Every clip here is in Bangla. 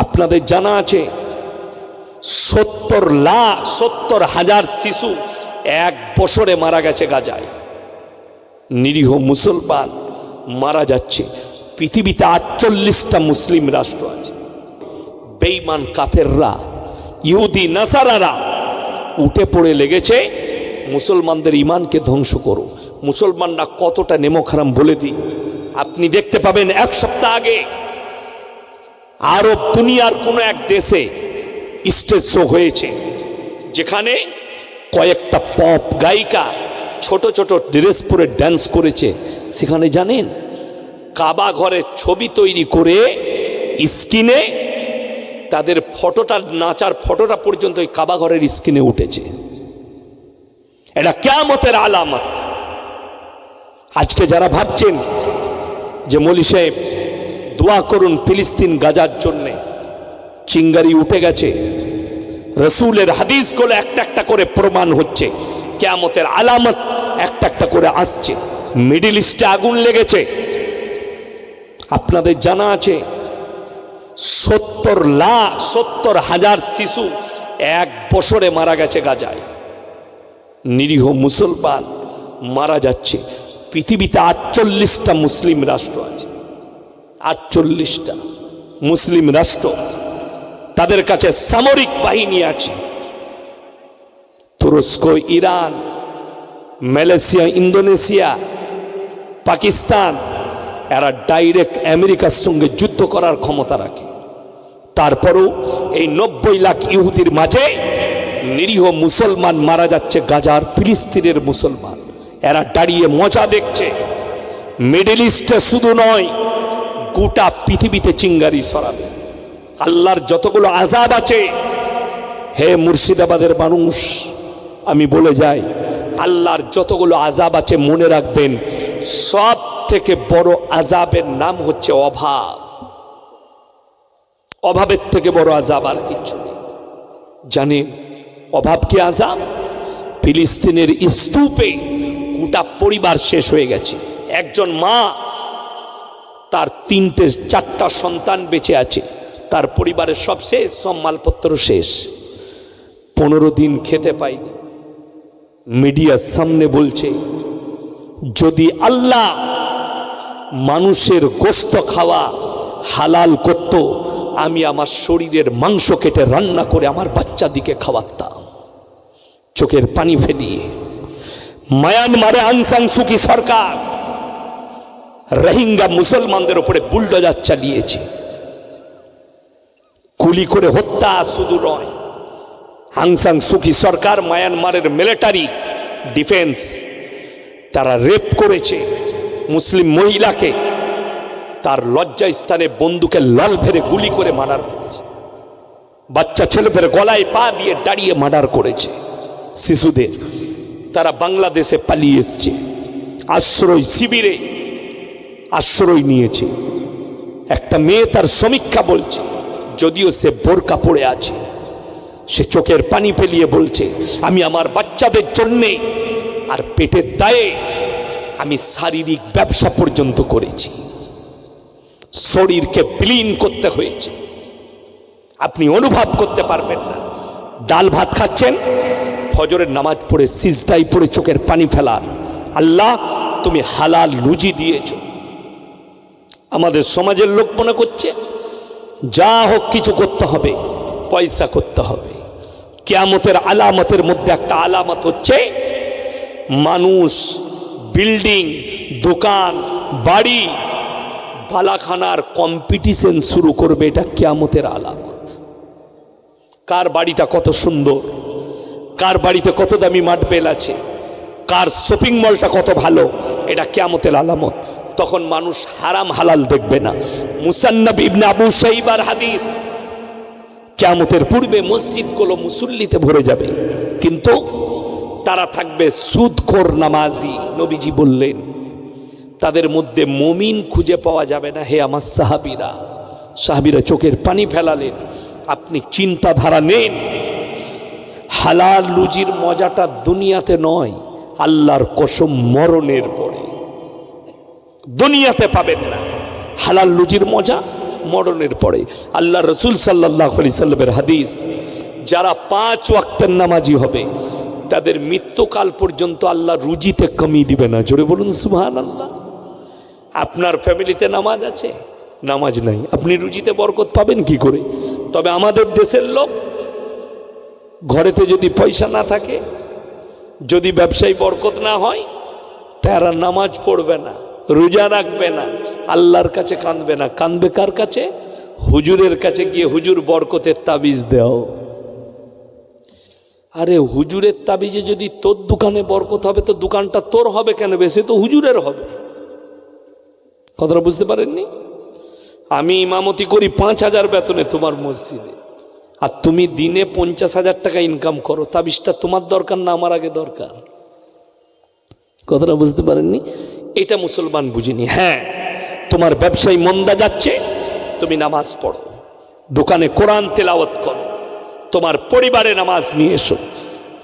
আপনাদের জানা আছে, সত্তর লাখ, সত্তর হাজার শিশু এক বছরে মারা গেছে গাজায়। নিরীহ মুসলমান মারা যাচ্ছে। পৃথিবীতে আটচল্লিশটা মুসলিম রাষ্ট্র আছে। বেইমান কাফেররা, ইহুদি, নাসারারা উঠে পড়ে লেগেছে। মুসলমানদের ইমানকে ধ্বংস করো। মুসলমানরা কতটা নেমখারাম বলে দিই। আপনি দেখতে পাবেন এক সপ্তাহ আগে আরব দুনিয়ার কোনো এক দেশে স্টেজ শো হয়েছে, যেখানে কয়েকটা পপ গায়িকা ছোট ছোট ড্রেস পরে ড্যান্স করেছে। সেখানে জানেন, কাবা ঘরের ছবি তৈরি করে স্ক্রিনে তাদের ফটোটা, নাচার ফটোটা পর্যন্ত ওই কাবা ঘরের স্ক্রিনে উঠেছে। এটা কেমতের আলামত। আজকে যারা ভাবছেন যে মলি সাহেব দোয়া করুন ফিলিস্তিন গাজার জন্যে। চিঙ্গারি উঠে গেছে। রসুলের হাদিসগুলো একটা একটা করে প্রমাণ হচ্ছে। কেয়ামতের আলামত একটা একটা করে আসছে। মিডিল ইস্টে আগুন লেগেছে। আপনাদের জানা আছে, সত্তর লাখ সত্তর হাজার শিশু এক বছরে মারা গেছে গাজায়। নিরীহ মুসলমান মারা যাচ্ছে। পৃথিবীতে আটচল্লিশটা মুসলিম রাষ্ট্র আছে। আটচল্লিশটা মুসলিম রাষ্ট্র তাদের কাছে সামরিক বাহিনী আছে। তুরস্ক, ইরান, মালয়েশিয়া, ইন্দোনেশিয়া, পাকিস্তান, এরা ডাইরেক্ট আমেরিকার সঙ্গে যুদ্ধ করার ক্ষমতা রাখে। তারপরও এই নব্বই লাখ ইহুদির মাঝে নিরীহ মুসলমান মারা যাচ্ছে গাজার ফিলিস্তিনের মুসলমান। এরা দাঁড়িয়ে মজা দেখছে। মিডল ইস্টে শুধু নয় গোটা পৃথিবীতে চিঙ্গারি সরাবে আল্লাহর যতগুলো আজাব আছে, হে মুর্শিদাবাদের মানুষ, আমি বলে যাই, আল্লাহর যতগুলো আজাব আছে, মনে রাখবেন সব থেকে বড় আজাবের নাম হচ্ছে অভাব। অভাবের থেকে বড় আজাব আর কিচ্ছু নেই। জানেন, অভাব কি আজাব ফিলিস্তিনের স্তূপে গোটা পরিবার শেষ হয়ে গেছে। একজন মা তার তিনটে, চারটা সন্তান বেঁচে আছে। তার পরিবারের সব শেষ, সব মালপত্র শেষ। পনেরো দিন খেতে পাইনি মিডিয়ার সামনে বলছে, যদি আল্লাহ মানুষের গোস্ত খাওয়া হালাল করত, আমি আমার শরীরের মাংস কেটে রান্না করে আমার বাচ্চাদিকে খাওয়াতাম। চোখের পানি ফেলিয়ে, মায়ানমারে আনসাং সুকি সরকার রোহিঙ্গা মুসলমানদের উপরে বুলডোজার চালিয়েছে। গুলি করে হত্যা শুধু নয় হাংসাং সুখী সরকার, মায়ানমারের মিলিটারি ডিফেন্স, তারা রেপ করেছে মুসলিম মহিলাকে। তার লজ্জা স্থানে বন্দুকের লাল ফেরে গুলি করে মার্ডার করেছে। বাচ্চা ছেলেদের গলায় পা দিয়ে দাঁড়িয়ে মার্ডার করেছে শিশুদের। তারা বাংলাদেশে পালিয়ে এসছে। আশ্রয় শিবিরে আশ্রয় নিয়েছে। একটা মেয়ে তার সমীক্ষা বলছে, যদিও সে বোরকা পড়ে আছে। সে চোখের পানি ফেলিয়ে বলছে, আমি আমার বাচ্চাদের জন্যে আর পেটের দায়ে আমি শারীরিক ব্যবসা পর্যন্ত করেছি। শরীরকে বিলীন করতে হয়েছে। আপনি অনুভব করতে পারবেন না। ডাল ভাত খাচ্ছেন, ফজরের নামাজ পড়ে সিজদাই পড়ে চোখের পানি ফেলা আল্লাহ, তুমি হালাল রুজি দিয়েছ। আমাদের সমাজের লোক মনে করছে, যা হোক কিছু করতে হবে, পয়সা করতে হবে। কেয়ামতের আলামতের মধ্যে একটা আলামত হচ্ছে, মানুষ, বিল্ডিং, দোকান, বাড়ি, বালাখানার কম্পিটিশন শুরু করবে এটা কেয়ামতের আলামত। কার বাড়িটা কত সুন্দর, কার বাড়িতে কত দামি মাঠবেল আছে, কার শপিং মলটা কত ভালো, এটা কেয়ামতের আলামত। তখন মানুষ হারাম হালাল দেখবে না। মুসান্নব ইবনে আবু সাইবার হাদিস। কেয়ামতের পূর্বে মসজিদগুলো মুসল্লিতে ভরে যাবে। কিন্তু তারা থাকবে সুদখোর নামাজি, নবীজি বললেন, তাদের মধ্যে মমিন খুঁজে পাওয়া যাবে না, হে আমার সাহাবিরা। সাহাবিরা চোখের পানি ফেলালেন, আপনি চিন্তাধারা নেন। হালাল লুজির মজাটা দুনিয়াতে নয়, আল্লাহর কসম মরণের পরে। দুনিয়াতে পাবেন না। হালাল রুজির মজা মরণের পরে। আল্লাহ রসুল সাল্লাহ আলি সাল্লামের হাদিস, যারা পাঁচ ওয়াক্তের নামাজি হবে, তাদের মৃত্যুকাল পর্যন্ত আল্লাহ রুজিতে কমিয়ে দিবে না। জোরে বলুন সুহান আল্লাহ আপনার ফ্যামিলিতে নামাজ আছে? নামাজ নাই। আপনি রুজিতে বরকত পাবেন কি করে? তবে আমাদের দেশের লোক, ঘরেতে যদি পয়সা না থাকে, যদি ব্যবসায়ী বরকত না হয়, তারা নামাজ পড়বে না। রোজা রাখবে না, আল্লাহর কাছে কাঁদবে না। কাঁদবে কার কাছে? হুজুরের কাছে গিয়ে হুজুর বরকতের তাবিজ দেও। আরে হুজুরের তাবিজে যদি তোর দোকানে বরকত হবে, তো দোকানটা তোর হবে কেন? বেশি তো হুজুরের হবে। কথাটা বুঝতে পারেননি? আমি ইমামতি করি পাঁচ হাজার বেতনে তোমার মসজিদে। আর তুমি দিনে পঞ্চাশ হাজার টাকা ইনকাম করো, তাবিজটা তোমার দরকার না আমার আগে দরকার? কথাটা বুঝতে পারেননি? এটা মুসলমান বুঝিনি। হ্যাঁ তোমার ব্যবসায়ী মন্দা যাচ্ছে, তুমি নামাজ পড়ো। দোকানে কোরআন তেলাওয়াত করো। তোমার পরিবারে নামাজ নিয়ে এসো।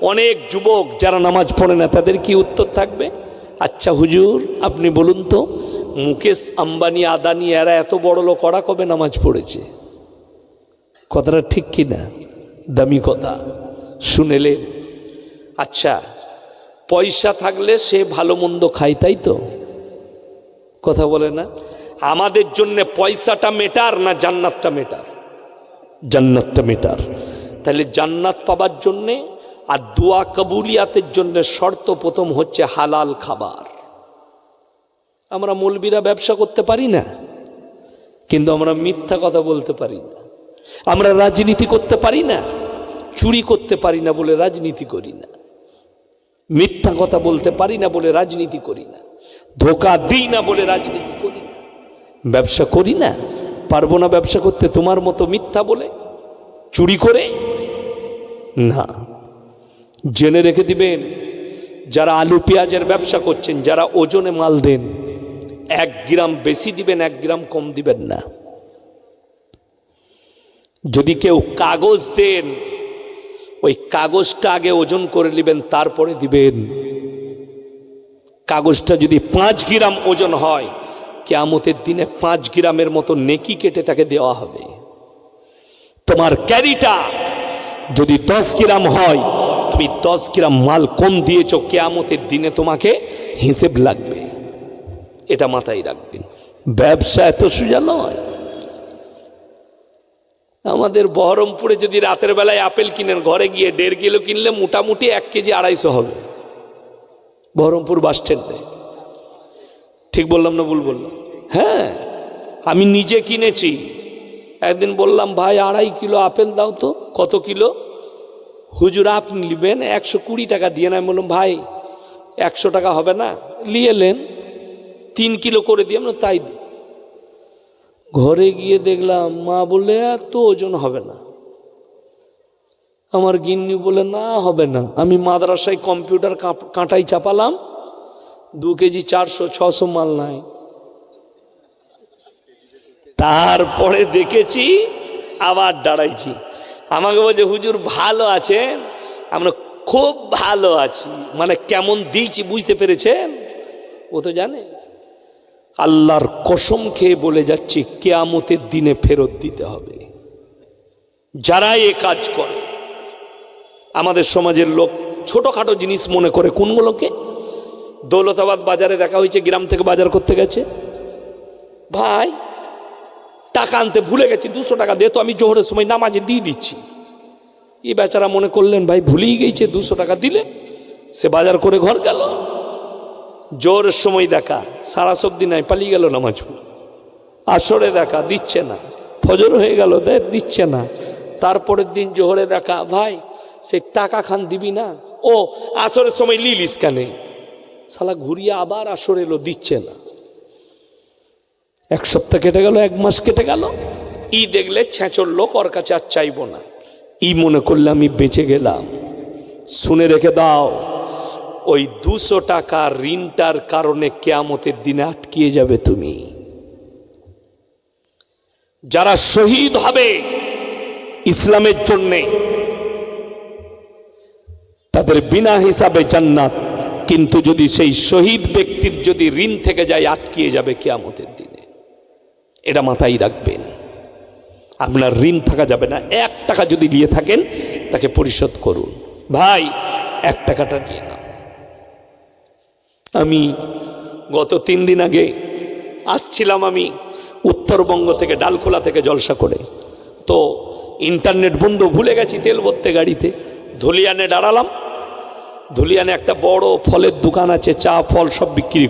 অনেক যুবক যারা নামাজ পড়ে না, তাদের কি উত্তর থাকবে? আচ্ছা হুজুর, আপনি বলুন তো, মুকেশ আম্বানি, আদানি, এরা এত বড় লোক, ওরা কবে নামাজ পড়েছে? কথাটা ঠিক কি না দামি কথা। শুনেলে আচ্ছা পয়সা থাকলে সে ভালো মন্দ খায়, তাই তো? কথা বলে না? আমাদের জন্য পয়সাটা মেটার না জান্নাতটা মেটার জান্নাতটা মেটার তাহলে জান্নাত পাবার জন্যে আর দোয়া কবুলিয়াতের জন্য শর্ত প্রথম হচ্ছে হালাল খাবার। আমরা মৌলবীরা ব্যবসা করতে পারি না, কিন্তু আমরা মিথ্যা কথা বলতে পারি না। আমরা রাজনীতি করতে পারি না, চুরি করতে পারি না বলে রাজনীতি করি না। মিথ্যা কথা বলতে পারি না বলে রাজনীতি করি না। ধোকা দিই না বলে রাজনীতি করি না। ব্যবসা করি না, পারব না ব্যবসা করতে তোমার মতো মিথ্যা বলে? চুরি করে? না। জেনে রেখে দিবেন, যারা আলু পেঁয়াজের ব্যবসা করছেন, যারা ওজনে মাল দেন, এক গ্রাম বেশি দিবেন, এক গ্রাম কম দিবেন না। যদি কেউ কাগজ দেন ওই কাগজটা আগে ওজন করে নেবেন, তারপরে দিবেন। কাগজটা যদি পাঁচ গ্রাম ওজন হয়, কেয়ামতের দিনে পাঁচ গ্রামের মতো নেকি কেটে তাকে দেওয়া হবে। তোমার ক্যারিটা যদি দশ গ্রাম হয়, তুমি দশ গ্রাম মাল কম দিয়েছ, কেয়ামতের দিনে তোমাকে হিসেব লাগবে। এটা মাথায় রাখবেন। ব্যবসা এত সোজা নয়। আমাদের বহরমপুরে যদি রাতের বেলায় আপেল কিনেন, ঘরে গিয়ে দেড় কিলো কিনলে মোটামুটি এক কেজি আড়াইশো হবে। বহরমপুর বাস স্ট্যান্ডে। ঠিক বললাম না ভুল বললাম? হ্যাঁ আমি নিজে কিনেছি। একদিন বললাম, ভাই, আড়াই কিলো আপেল দাও তো। কত কিলো? হুজুর, আপনি নেবেন একশো কুড়ি টাকা দিয়ে। না আমি বললাম, ভাই, একশো টাকা হবে না, নিয়ে এলেন তিন কিলো করে দিয়ে আমরা তাই দিই। ঘরে গিয়ে দেখলাম, মা বললে, এত ওজন হবে না। আমার গিন্নি বলে না, হবে না। আমি মাদ্রাসায় কম্পিউটার কাঁটাই চাপালাম, দু কেজি চারশো, ছশো মাল নাই। তারপরে দেখেছি, আবার দাঁড়াইছি। আমাকে বলছে, হুজুর, ভালো আছে? আমরা খুব ভালো আছি। মানে কেমন দিয়েছি বুঝতে পেরেছেন? ও তো জানে। আল্লাহর কসম খেয়ে বলে যাচ্ছি, কেয়ামতের দিনে ফেরত দিতে হবে। যারা এ কাজ করে, আমাদের সমাজের লোক ছোটোখাটো জিনিস মনে করে, কোনগুলোকে? দৌলতাবাদ বাজারে দেখা হয়েছে, গ্রাম থেকে বাজার করতে গেছে। ভাই, টাকা আনতে ভুলে গেছি, দুশো টাকা দে, তো আমি জোহরের সময় নামাজে দিয়ে দিচ্ছি। এই বেচারা মনে করলেন, ভাই, ভুলেই গেছে, দুশো টাকা দিলে, সে বাজার করে ঘর গেল। জোরের সময় দেখা, সারা সবদি নাই পালিয়ে গেল নামাজ আসরে দেখা, দিচ্ছে না। ফজর হয়ে গেল, দে, দিচ্ছে না। তারপরের দিন জোহরে দেখা, ভাই, সে টাকা খান দিবি না? ও, আসরের সময় লিলিস কানে সালা ঘুরিয়ে আবার আসর এলো, দিচ্ছে না। এক সপ্তাহ কেটে গেল, এক মাস কেটে গেল। ই দেখলে ছেঁচর লোক ওর কাছে আর চাইব না। ই মনে করলে আমি বেঁচে গেলাম। শুনে রেখে দাও। ওই দুশো টাকা ঋণটার কারণে কেয়ামতের দিনে আটকিয়ে যাবে তুমি। যারা শহীদ হবে ইসলামের জন্যে, তাদের বিনা হিসাবে জান্নাত, কিন্তু যদি সেই শহীদ ব্যক্তির যদি ঋণ থেকে যায়, আটকিয়ে যাবে কেয়ামতের দিনে। এটা মাথায় রাখবেন। আপনার ঋণ থাকা যাবে না। এক টাকা যদি নিয়ে থাকেন, তাকে পরিশোধ করুন। ভাই, এক টাকাটা নিয়ে নাও। আমি গত তিন দিন আগে আসছিলাম আমি উত্তরবঙ্গ থেকে, ডালখোলা থেকে জলসা করে। তো ইন্টারনেট বন্ধ, ভুলে গেছি তেল ভরতে গাড়িতে। ধুলিয়ানে দাঁড়ালাম। ধুলিয়ানে একটা বড় ফলের দোকান আছে, চা ফল সব বিক্রি